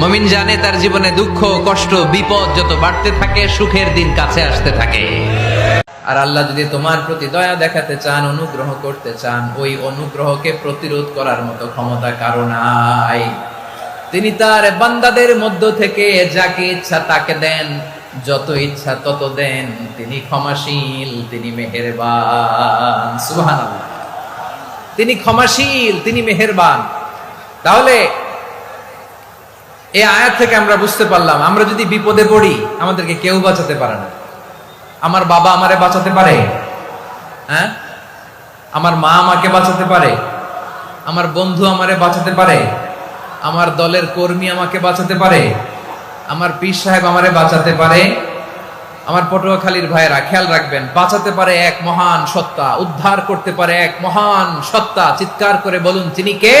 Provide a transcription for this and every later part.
মমিন জানে তার জীবনে দুঃখ, কষ্ট, বিপদ যত বাড়তে থাকে, সুখের দিন কাছে আসতে থাকে। আর আল্লাহ যদি তোমার প্রতি দয়া দেখাতে চান, অনুগ্রহ করতে চান, ওই অনুগ্রহকে প্রতিরোধ করার মতো ক্ষমতা কারও নাই। তিনি তার বান্দাদের মধ্য থেকে যাকে ইচ্ছা তাকে দেন, যত ইচ্ছা তত দেন। তিনি ক্ষমাশীল, তিনি মেহেরবান। সুবহানাল্লাহ। তিনি ক্ষমাশীল, তিনি মেহেরবান। তাহলে এই আয়াত থেকে আমরা বুঝতে পারলাম, আমরা যদি বিপদে পড়ি, আমাদেরকে কেউ বাঁচাতে পারে না। আমার বাবা আমারে বাঁচাতে পারে? হ্যাঁ? আমার মা আমাকে বাঁচাতে পারে? আমার বন্ধু আমারে বাঁচাতে পারে? আমার দলের কর্মী আমাকে বাঁচাতে পারে? আমার পীর সাহেব আমারে বাঁচাতে পারে? আমার পটুয়াখালীর ভাইয়েরা, খেয়াল রাখবেন, বাঁচাতে পারে এক মহান সত্তা, উদ্ধার করতে পারে এক মহান সত্তা। চিৎকার করে বলুন, তিনি কে?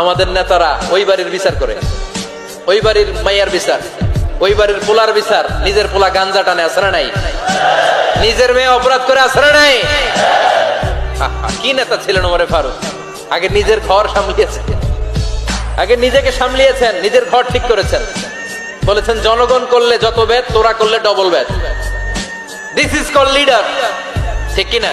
আমাদের নেতারা ওই বাড়ির বিচার করে। ওই বাড়ির মাইয়ার বিচার, ওই বাড়ির পোলার বিচার, নিজের পোলা গাঞ্জা টানে আসরে নাই? নিজের মেয়ে অপরাধ করে আসরে নাই? কি নেতা ছিলেন ওমরে ফারুক? আগে নিজের ঘর সামলিয়েছেন। আগে নিজেকে সামলিয়েছেন, নিজের ঘর ঠিক করেছেন। বলেছেন, জনগণ করলে যত বেদ, তোরা করলে ডবল বেদ। দিস ইজ কল লিডার ঠিক কিনা?